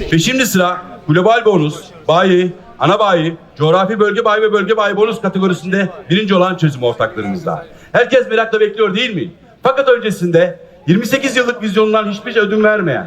Ve şimdi sıra global bonus, bayi, ana bayi, coğrafi bölge bayi ve bölge bayi bonus kategorisinde birinci olan çözüm ortaklarımızda. Herkes merakla bekliyor değil mi? Fakat öncesinde 28 yıllık vizyonundan hiçbir şey ödün vermeyen,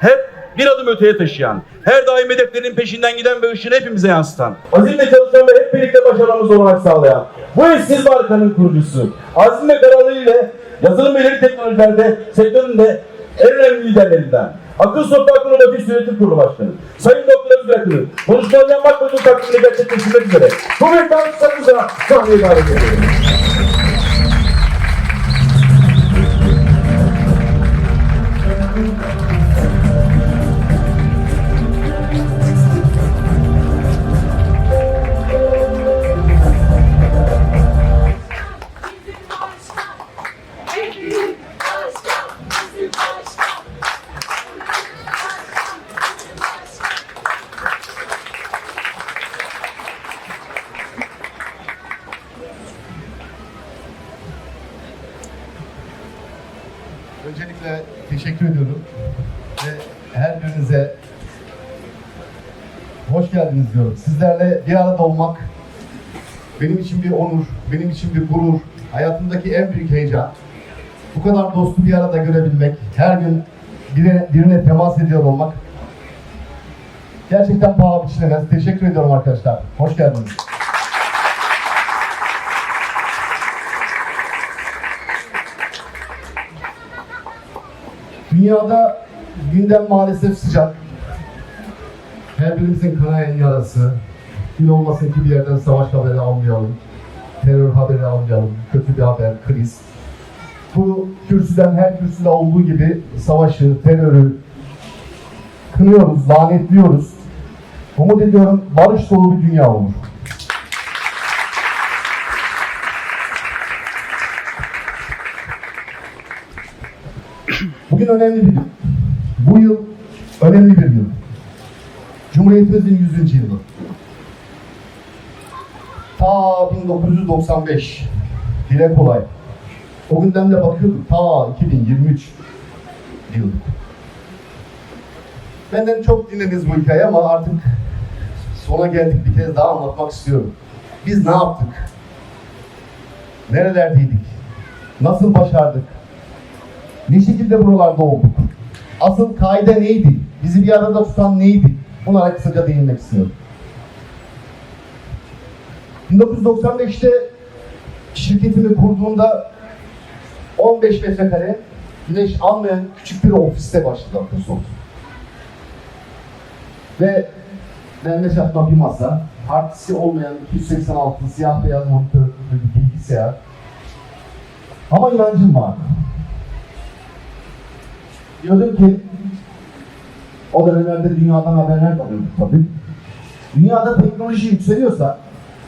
hep bir adım öteye taşıyan, her daim hedeflerin peşinden giden ve ışığını hepimize yansıtan, azimle çalışan ve hep birlikte başarımız olarak sağlayan, bu eşsiz markanın kurucusu, azim ve kararlılığıyla yazılım ve ileri teknolojilerde sektörün de en önemli liderlerinden, Akıl Sokağı Inovatif Yönetim Kurulu Başkanı, Sayın Doktor konuşmalarını yapmak ve takvimini gerçekleştirmek üzere. Bu büyük alkışlarınızla sahneye davet ediyorum. Hoş geldiniz diyorum. Sizlerle bir arada olmak benim için bir onur, benim için bir gurur, hayatımdaki en büyük heyecan. Bu kadar dostu bir arada görebilmek, her gün birine, birine temas ediyor olmak gerçekten paha biçilemez. Teşekkür ediyorum arkadaşlar. Hoş geldiniz. Dünyada gündem maalesef sıcak. Her birimizin kanayan yarası. Gün olmasın ki bir yerden savaş haberi almayalım. Terör haberi almayalım. Kötü bir haber, kriz. Bu kürsüden her kürsüde olduğu gibi savaşı, terörü kınıyoruz, lanetliyoruz. Umut ediyorum barış dolu bir dünya olur. Bugün önemli bir gün. Bu yıl önemli bir yıl. Cumhuriyetimizin 100. yılı. Ta 1995. Dile kolay. O günden de bakıyorduk. Ta 2023 yıl. Benden çok dinlediniz bu hikaye ama artık sona geldik bir kez daha anlatmak istiyorum. Biz ne yaptık? Nerelerdeydik? Nasıl başardık? Ne şekilde buralarda olduk? Asıl kaide neydi? Bizi bir arada tutan neydi? Bunlara kısaca değinmek istiyorum. 1995'te şirketimi kurduğumda 15 metrekare güneş almayan küçük bir ofiste başladı Microsoft. Ve derme çatma bir masa, partisi olmayan 286 siyah beyaz monitör bir bilgisayar. Ama inancım vardı. Diyordum ki o dönemlerde dünyadan haberler alıyorduk tabii. Dünyada teknoloji yükseliyorsa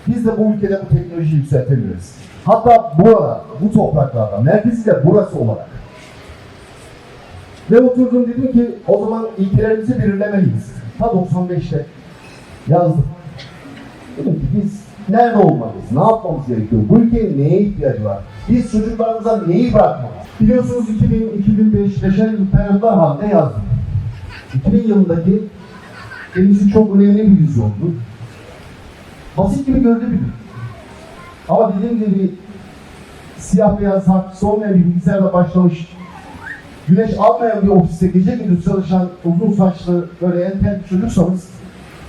biz de bu ülkede bu teknolojiyi yükseltebiliriz. Hatta burada, bu topraklarda, merkezi de burası olarak. Ve oturdum dedim ki o zaman ilkelerimizi belirlemeliyiz. Ta 95'te yazdım. Dedim ki biz nerede olmalıyız? Ne yapmamız gerekiyor? Bu ülkenin neye ihtiyacı var? Biz çocuklarımıza neyi bırakmalıyız? Biliyorsunuz 2000-2005 beşer yıl halinde yazdım. 2000 yılındaki için çok önemli bir vizyondu. Basit gibi görülebilir. Ama dediğim gibi siyah beyaz harfisi olmayan bir bilgisayarla başlamış güneş almayan bir ofiste gece gündüz çalışan uzun saçlı böyle entel bir çocuksanız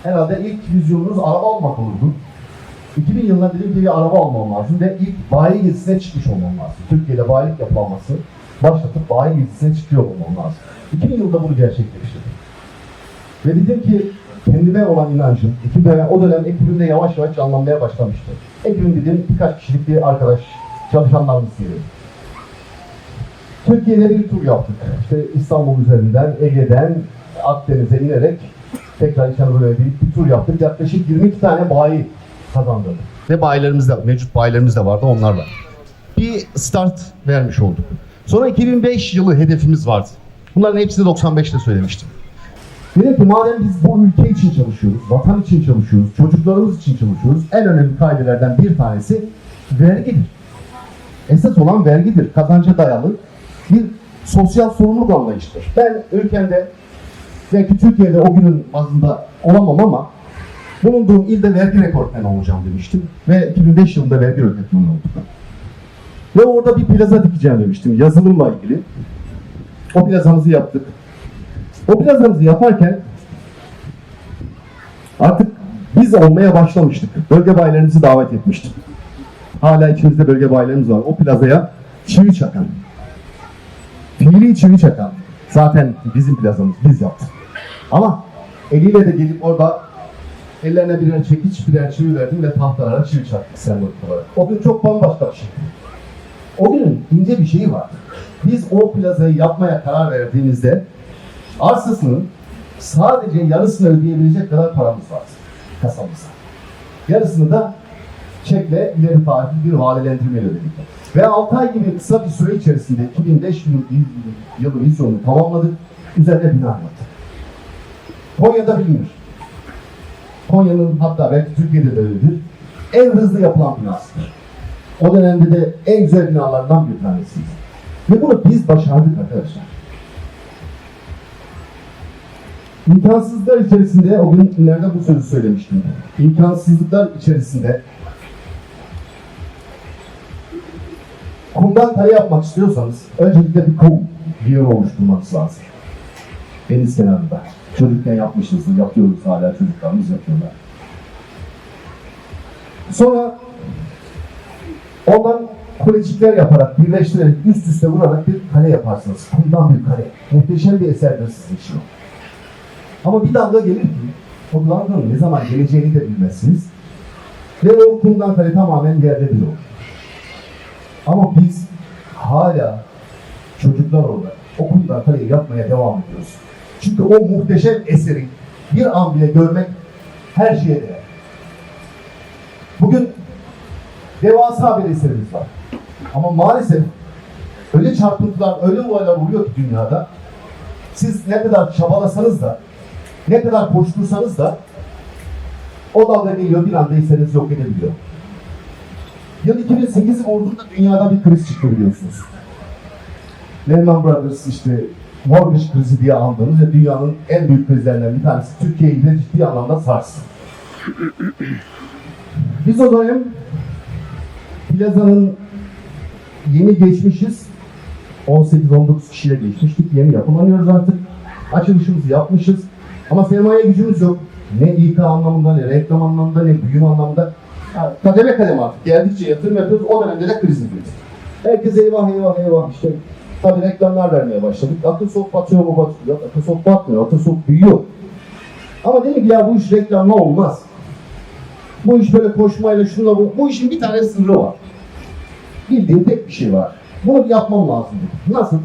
herhalde ilk vizyonunuz araba almak olurdu. 2000 yılında dedim ki bir araba almam lazım ve ilk bayi gezisine çıkmış olmam lazım. Türkiye'de bayilik yapılması başlatıp bayi gezisine çıkıyor olmam lazım. 2000 yılında bunu gerçekleştirdim. Ve dedim ki kendime olan inancım, ekibime, o dönem ekibimde yavaş yavaş canlanmaya başlamıştı. Ekibim dediğim birkaç kişilik bir arkadaş, çalışanlarımız gibi. Türkiye'de bir tur yaptık. İşte İstanbul üzerinden, Ege'den, Akdeniz'e inerek tekrar Anadolu'ya bir, bir tur yaptık. Yaklaşık 22 tane bayi kazandırdık. Ve bayilerimiz de, mevcut bayilerimiz de vardı onlarla. Bir start vermiş olduk. Sonra 2005 yılı hedefimiz vardı. Bunların hepsini 95'te söylemiştim. Dedim ki madem biz bu ülke için çalışıyoruz, vatan için çalışıyoruz, çocuklarımız için çalışıyoruz, en önemli kaidelerden bir tanesi vergidir. Esas olan vergidir. Kazanca dayalı bir sosyal sorumluluk anlayışıdır. Ben ülkemde Belki Türkiye'de o günün bazında olamam ama bulunduğum ilde vergi rekortmeni olacağım demiştim. Ve 2005 yılında vergi rekortmeni oldum. Ve orada bir plaza dikeceğim demiştim yazılımla ilgili. O plazamızı yaptık. O plazamızı yaparken artık biz olmaya başlamıştık. Bölge bayilerimizi davet etmiştik. Hala içimizde bölge bayilerimiz var. O plazaya çivi çakan. Fiili çivi çakan. Zaten bizim plazamız. Biz yaptık. Ama eliyle de gelip orada ellerine birer çekiç, birer çivi verdim ve tahtalara çivi çaktık sembolik olarak. O gün çok bambaşka bir şey. O günün ince bir şeyi var. Biz o plazayı yapmaya karar verdiğimizde arsasının sadece yarısını ödeyebilecek kadar paramız var kasamızda. Yarısını da çekle ileri tarihli bir vadelendirmeyle ödedik. Ve 6 ay gibi kısa bir süre içerisinde 2005 yılı, yılı vizyonunu tamamladık. Üzerine bina yaptık. Konya'da bilinir. Konya'nın hatta belki Türkiye'de de öyledir. En hızlı yapılan binasıdır. O dönemde de en güzel binalardan bir tanesiydi. Ve bunu biz başardık arkadaşlar. İmkansızlıklar içerisinde, o günlerde bu sözü söylemiştim. İmkansızlıklar içerisinde kumdan kale yapmak istiyorsanız öncelikle bir kum, bir yer oluşturmanız lazım. Deniz kenarında. Çocukken yapmışızdır, yapıyoruz hala çocuklarımız yapıyorlar. Sonra ondan kulecikler yaparak, birleştirerek, üst üste vurarak bir kale yaparsınız. Kumdan bir kale. Muhteşem bir eserdir sizin için o. Ama bir dalga gelir ki, o dalganın ne zaman geleceğini de bilmezsiniz. Ve o kumdan kale tamamen yerde bir olur. Ama biz hala çocuklar olarak o kumdan kaleyi yapmaya devam ediyoruz. Çünkü o muhteşem eseri bir an bile görmek her şeye değer. Bugün devasa bir eserimiz var. Ama maalesef öyle çarpıntılar, öyle olaylar oluyor ki dünyada. Siz ne kadar çabalasanız da, ne kadar koştursanız da o dalga geliyor bir anda eseriz yok edebiliyor. Yıl 2008'i vurduğunda dünyada bir kriz çıktı biliyorsunuz. Lehman Brothers işte mortgage krizi diye andığımız ve dünyanın en büyük krizlerinden bir tanesi Türkiye'yi de ciddi anlamda sarstı. Biz o dönem plazanın yeni geçmişiz. 18-19 kişiyle geçmiştik. Yeni yapılanıyoruz artık. Açılışımızı yapmışız. Ama sermaye gücümüz yok. Ne İK anlamında, ne reklam anlamında, ne büyüme anlamında. Yani kademe kademe artık geldikçe yatırım yapıyoruz. O dönemde de kriz girdi. Herkes eyvah eyvah eyvah işte. Tabii reklamlar vermeye başladık. Akılsok batıyor mu batıyor. Akılsok batmıyor. Akılsok büyüyor. Ama dedim ki ya bu iş reklamla olmaz. Bu iş böyle koşmayla şunla bu. Bu işin bir tane sırrı var. Bildiğim tek bir şey var. Bunu yapmam lazım. Nasıl?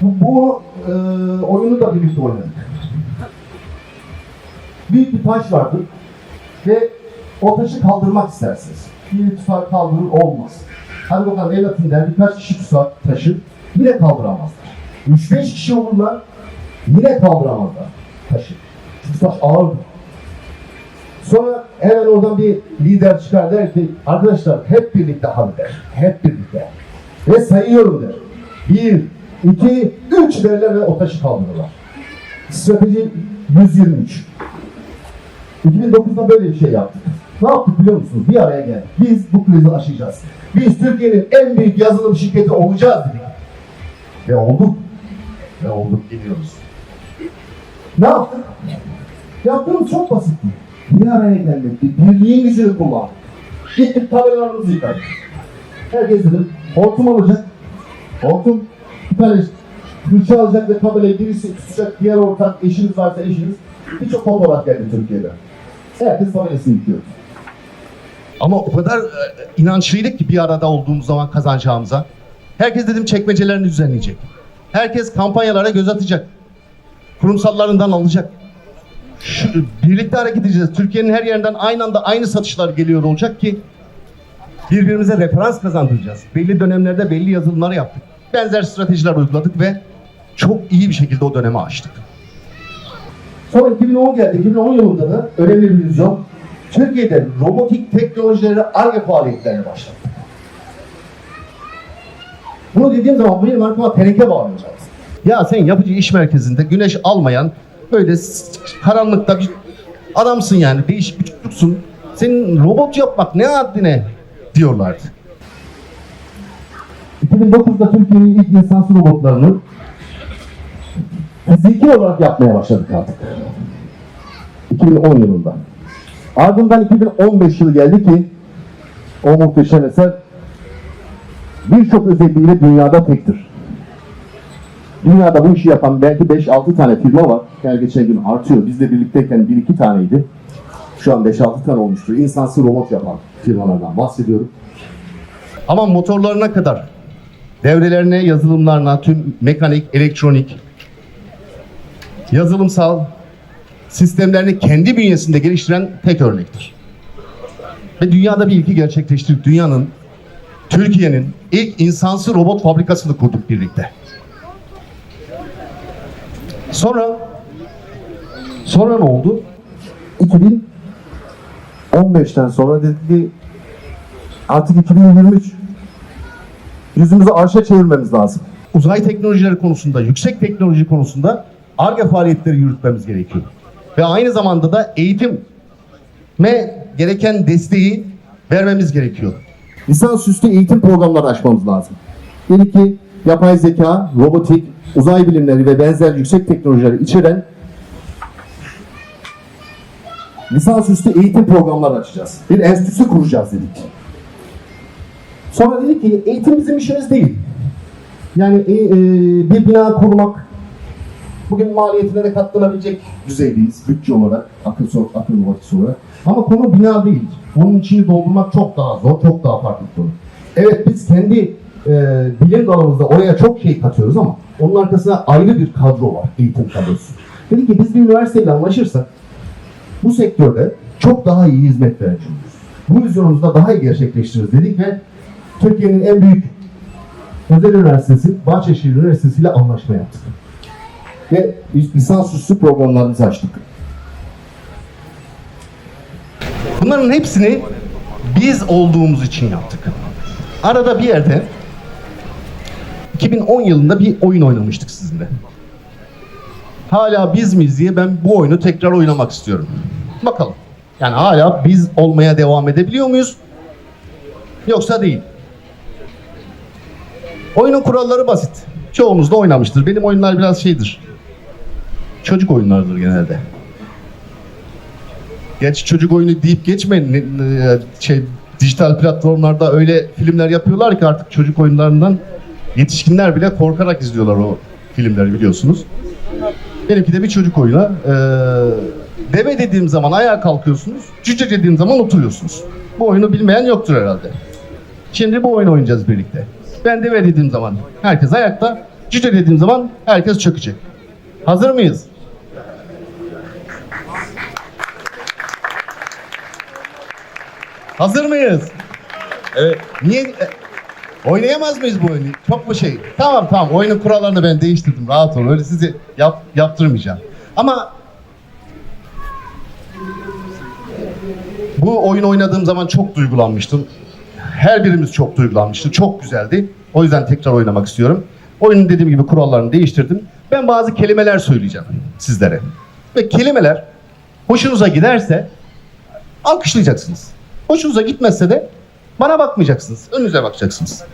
Bu, bu e, oyunu da birlikte oynadık. Büyük bir taş vardır ve o taşı kaldırmak istersiniz. Biri tutar kaldırır olmaz. Hadi bakalım el atın der birkaç kişi tutar taşı yine kaldıramazlar. 3-5 kişi olurlar yine kaldıramazlar taşı. Çünkü taş ağırdır. Sonra hemen oradan bir lider çıkar der ki arkadaşlar hep birlikte hadi der. Hep birlikte. Ve sayıyorum der. Bir, iki, üç derler ve o taşı kaldırırlar. Strateji 123. 2009'da böyle bir şey yaptık. Ne yaptık biliyor musunuz? Bir araya geldik. Biz bu krizi aşacağız. Biz Türkiye'nin en büyük yazılım şirketi olacağız dedik. Ve olduk. Ve olduk gidiyoruz. Ne yaptık? Yaptığımız çok basitti. Bir araya geldik. Birliğin gücünü kullandık. Gittik tabelalarımızı yıkadık. Herkes dedim, hortum alacak. Hortum, bir tane fırça alacak ve tabelayı birisi tutacak, diğer ortak eşiniz varsa eşiniz. Birçok fotoğraf geldi Türkiye'de. Herkes tabelasını yıkıyor. Ama o kadar e, inançlıydık ki bir arada olduğumuz zaman kazanacağımıza. Herkes dedim çekmecelerini düzenleyecek. Herkes kampanyalara göz atacak. Kurumsallarından alacak. Şu, birlikte hareket edeceğiz. Türkiye'nin her yerinden aynı anda aynı satışlar geliyor olacak ki birbirimize referans kazandıracağız. Belli dönemlerde belli yazılımlar yaptık. Benzer stratejiler uyguladık ve çok iyi bir şekilde o dönemi aştık. Sonra 2010 geldi. 2010 yılında da önemli bir vizyon. Türkiye'de robotik teknolojileri ARGE faaliyetlerine başladı. Bunu dediğim zaman benim arkama teneke bağlayacağız. Ya sen yapıcı iş merkezinde güneş almayan böyle karanlıkta bir adamsın yani değişik bir çocuksun. Senin robot yapmak ne haddine diyorlardı. 2009'da Türkiye'nin ilk insansız robotlarını fiziki olarak yapmaya başladık artık. 2010 yılında. Ardından 2015 yılı geldi ki o muhteşem eser birçok özelliğiyle dünyada tektir. Dünyada bu işi yapan belki 5-6 tane firma var. Her geçen gün artıyor. Bizle birlikteyken 1-2 taneydi. Şu an 5-6 tane olmuştur. İnsansız robot yapan firmalardan bahsediyorum. Ama motorlarına kadar, devrelerine, yazılımlarına, tüm mekanik, elektronik, yazılımsal sistemlerini kendi bünyesinde geliştiren tek örnektir. Ve dünyada bir ilki gerçekleştirdik. Dünyanın, Türkiye'nin ilk insansı robot fabrikasını kurduk birlikte. Sonra sonra ne oldu? 2015'ten sonra dedik ki artık 2023 yüzümüzü arşa çevirmemiz lazım. Uzay teknolojileri konusunda, yüksek teknoloji konusunda ARGE faaliyetleri yürütmemiz gerekiyor. Ve aynı zamanda da eğitime gereken desteği vermemiz gerekiyor. Lisansüstü eğitim programları açmamız lazım. Dedik ki yapay zeka, robotik, uzay bilimleri ve benzer yüksek teknolojileri içeren lisansüstü eğitim programları açacağız. Bir enstitüsü kuracağız dedik. Sonra dedik ki eğitim bizim işimiz değil. Yani e, e, bir bina kurmak bugün maliyetine de katlanabilecek düzeydeyiz bütçe olarak, akıl, akıl robotiks olarak. Ama konu bina değil. Onun içini doldurmak çok daha zor, çok daha farklı bir konu. Evet biz kendi e, bilim dalımızda oraya çok şey katıyoruz ama onun arkasında ayrı bir kadro var, eğitim kadrosu. Dedik ki biz bir üniversiteyle anlaşırsak bu sektörde çok daha iyi hizmet vereceğiz. Bu vizyonumuzu da daha iyi gerçekleştiririz dedik ve Türkiye'nin en büyük özel üniversitesi Bahçeşehir Üniversitesi ile anlaşma yaptık. Ve lisansüstü programlarımızı açtık. Bunların hepsini biz olduğumuz için yaptık. Arada bir yerde 2010 yılında bir oyun oynamıştık sizinle. Hala biz miyiz diye ben bu oyunu tekrar oynamak istiyorum. Bakalım. Yani hala biz olmaya devam edebiliyor muyuz? Yoksa değil. Oyunun kuralları basit. Çoğunuz da oynamıştır. Benim oyunlar biraz şeydir. Çocuk oyunlardır genelde. Gerçi çocuk oyunu deyip geçmeyin. Şey, dijital platformlarda öyle filmler yapıyorlar ki artık çocuk oyunlarından yetişkinler bile korkarak izliyorlar o filmleri biliyorsunuz. Benimki de bir çocuk oyunu. Ee, deve dediğim zaman ayağa kalkıyorsunuz, cüce dediğim zaman oturuyorsunuz. Bu oyunu bilmeyen yoktur herhalde. Şimdi bu oyunu oynayacağız birlikte. Ben deve dediğim zaman herkes ayakta, cüce dediğim zaman herkes çökecek. Hazır mıyız? Hazır mıyız? Evet. Niye oynayamaz mıyız bu oyunu? Çok mu şey? Tamam tamam oyunun kurallarını ben değiştirdim. Rahat olun. Öyle sizi yap, yaptırmayacağım. Ama bu oyun oynadığım zaman çok duygulanmıştım. Her birimiz çok duygulanmıştı. Çok güzeldi. O yüzden tekrar oynamak istiyorum. Oyunun dediğim gibi kurallarını değiştirdim. Ben bazı kelimeler söyleyeceğim sizlere. Ve kelimeler hoşunuza giderse alkışlayacaksınız. Hoşunuza gitmezse de bana bakmayacaksınız. Önünüze bakacaksınız.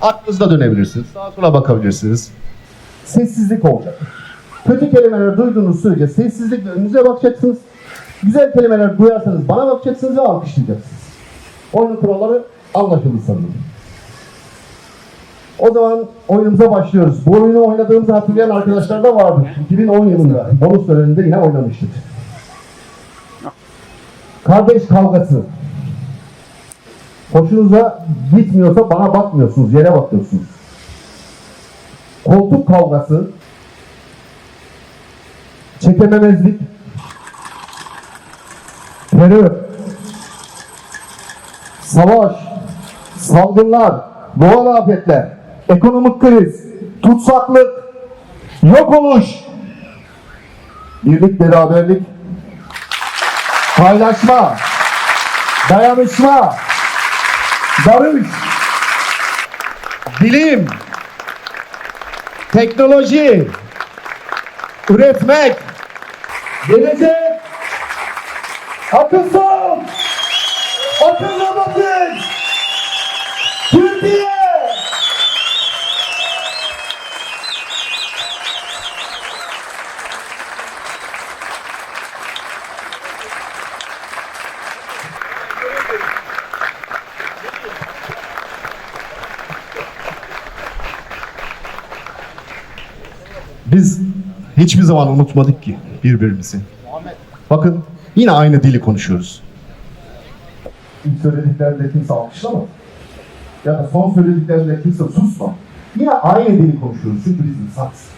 Aklınızda dönebilirsiniz. Sağa sola bakabilirsiniz. Sessizlik olacak. Kötü kelimeler duyduğunuz sürece sessizlikle önünüze bakacaksınız. Güzel kelimeler duyarsanız bana bakacaksınız ve alkışlayacaksınız. Oyunun kuralları anlaşıldı sanırım. O zaman oyunumuza başlıyoruz. Bu oyunu oynadığımızı hatırlayan arkadaşlar da vardı. 2010 yılında bonus töreninde yine oynamıştık. Kardeş kavgası. Hoşunuza gitmiyorsa bana bakmıyorsunuz, yere bakıyorsunuz. Koltuk kavgası. Çekememezlik. Terör. Savaş. Salgınlar. Doğal afetler. Ekonomik kriz. Tutsaklık. Yok oluş. Birlik, beraberlik. Paylaşma. Dayanışma. Barış. Bilim. teknoloji, üretmek, gelecek, akıl robotik, Türkiye. Biz hiçbir zaman unutmadık ki birbirimizi. Bakın yine aynı dili konuşuyoruz. İlk söylediklerinde kimse alkışlamadı. Ya da son söylediklerinde kimse susmadı. Yine aynı dili konuşuyoruz çünkü biz insanız.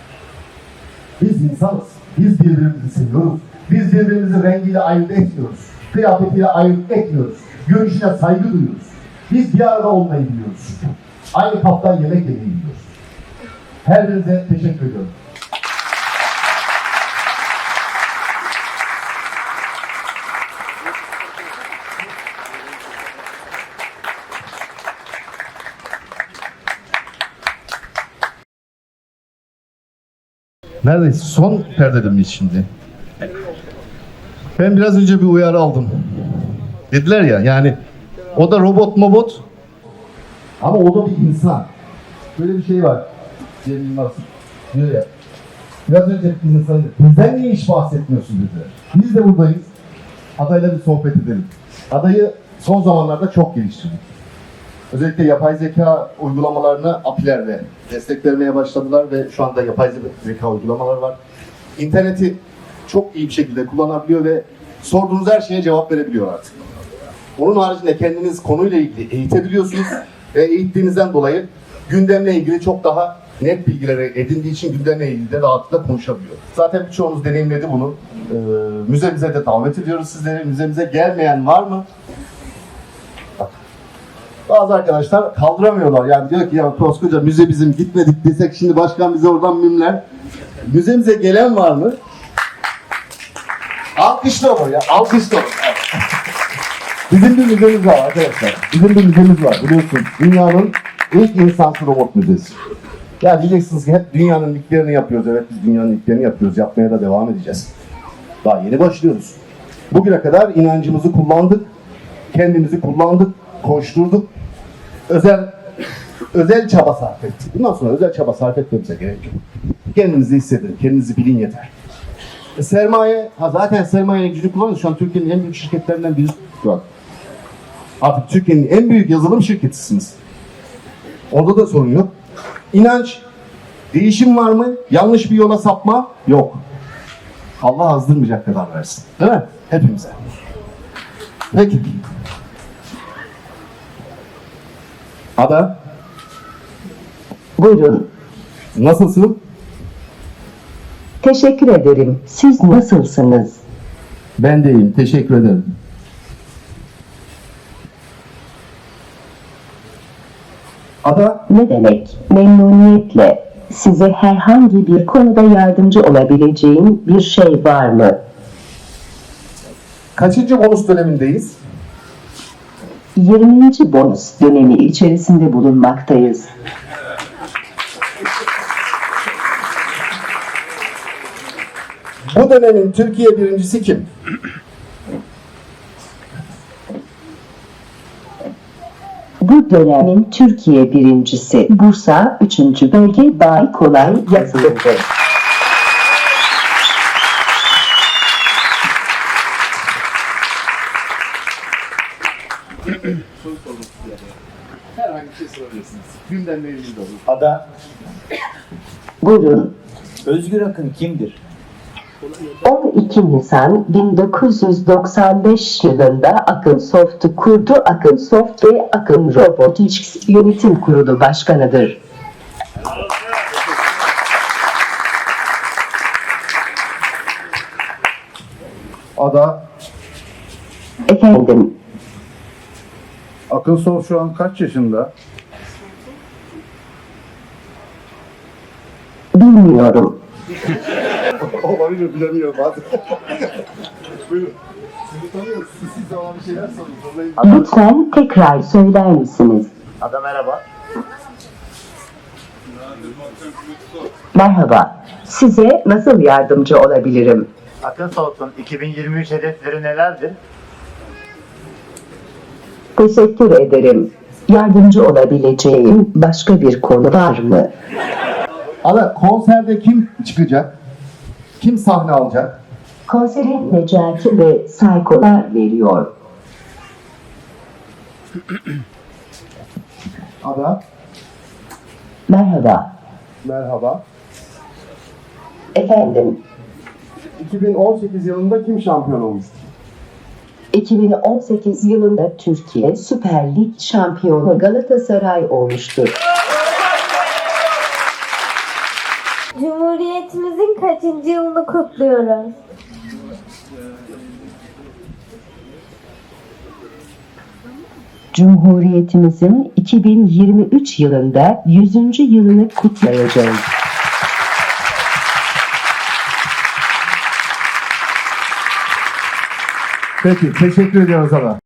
Biz insanız. Biz birbirimizi seviyoruz. Biz birbirimizin rengiyle ayırt etmiyoruz. Kıyafetiyle ayırt etmiyoruz. Görüşüne saygı duyuyoruz. Biz bir arada olmayı biliyoruz. Aynı kaptan yemek yemeyi biliyoruz. Her birinize teşekkür ediyorum. Neredeyse son perdede şimdi? Ben biraz önce bir uyarı aldım. Dediler ya yani o da robot mobot ama o da bir insan. Böyle bir şey var. Cem Yılmaz diyor ya. Biraz önce bir insan bizden niye hiç bahsetmiyorsun dediler. Biz de buradayız. Adayla bir sohbet edelim. Adayı son zamanlarda çok geliştirdik. Özellikle yapay zeka uygulamalarını API'lerle destek vermeye başladılar ve şu anda yapay zeka uygulamaları var. İnterneti çok iyi bir şekilde kullanabiliyor ve sorduğunuz her şeye cevap verebiliyor artık. Onun haricinde kendiniz konuyla ilgili eğitebiliyorsunuz ve eğittiğinizden dolayı gündemle ilgili çok daha net bilgileri edindiği için gündemle ilgili de rahatlıkla konuşabiliyor. Zaten birçoğunuz deneyimledi bunu. Ee, müzemize de davet ediyoruz sizleri. Müzemize gelmeyen var mı? Bazı arkadaşlar kaldıramıyorlar. Yani diyor ki ya koskoca müze bizim gitmedik desek şimdi başkan bize oradan mimler. Müzemize gelen var mı? Alkışla olur ya. Alkışla olur. Bizim bir müzemiz var arkadaşlar. Bizim bir müzemiz var biliyorsun. Dünyanın ilk insansız robot müzesi. Ya diyeceksiniz ki hep dünyanın ilklerini yapıyoruz. Evet biz dünyanın ilklerini yapıyoruz. Yapmaya da devam edeceğiz. Daha yeni başlıyoruz. Bugüne kadar inancımızı kullandık. Kendimizi kullandık. Koşturduk. Özel özel çaba sarf ettik. Bundan sonra özel çaba sarf etmemize gerek yok. Kendinizi hissedin. Kendinizi bilin yeter. E, sermaye, ha zaten sermayenin gücünü kullanıyoruz. Şu an Türkiye'nin en büyük şirketlerinden birisi şu an. Artık Türkiye'nin en büyük yazılım şirketisiniz. Orada da sorun yok. İnanç, değişim var mı? Yanlış bir yola sapma? Yok. Allah azdırmayacak kadar versin. Değil mi? Hepimize. Peki. Ada, Buyurun. nasılsın? Teşekkür ederim. Siz nasılsınız? Ben de iyiyim. Teşekkür ederim. Ada, Ne demek? Memnuniyetle. Size herhangi bir konuda yardımcı olabileceğim bir şey var mı? kaçıncı bonus dönemindeyiz? 20. bonus dönemi içerisinde bulunmaktayız. Bu dönemin Türkiye birincisi kim? Bu dönemin Türkiye birincisi Bursa 3. bölge Bay Kolay yazılıdır. Herhangi bir şey Gündemle ilgili olur. Ada, Buyurun. Özgür Akın kimdir? 12 Nisan 1995 yılında Akın Soft'u kurdu. Akın Soft ve Akın Robotics Yönetim Kurulu Başkanıdır. Ada Efendim, Akınsol şu an kaç yaşında? Olabilir bilemiyorum bazen. Buyurun. Sizi tanıyoruz. Siz size olan bir şeyler sorun. Lütfen tekrar söyler misiniz? Ada merhaba. Merhaba. Size nasıl yardımcı olabilirim? Akın Soğut'un 2023 hedefleri nelerdir? Teşekkür ederim. Yardımcı olabileceğim başka bir konu var mı? Ada konserde kim çıkacak? Kim sahne alacak? Konseri Necati ve Saykolar veriyor. Ada Merhaba. merhaba. Efendim, 2018 yılında kim şampiyon olmuştu? 2018 yılında Türkiye Süper Lig şampiyonu Galatasaray olmuştur. Cumhuriyetimizin kaçıncı yılını kutluyoruz? Cumhuriyetimizin 2023 yılında 100. yılını kutlayacağız. Peki teşekkür ediyoruz Ada.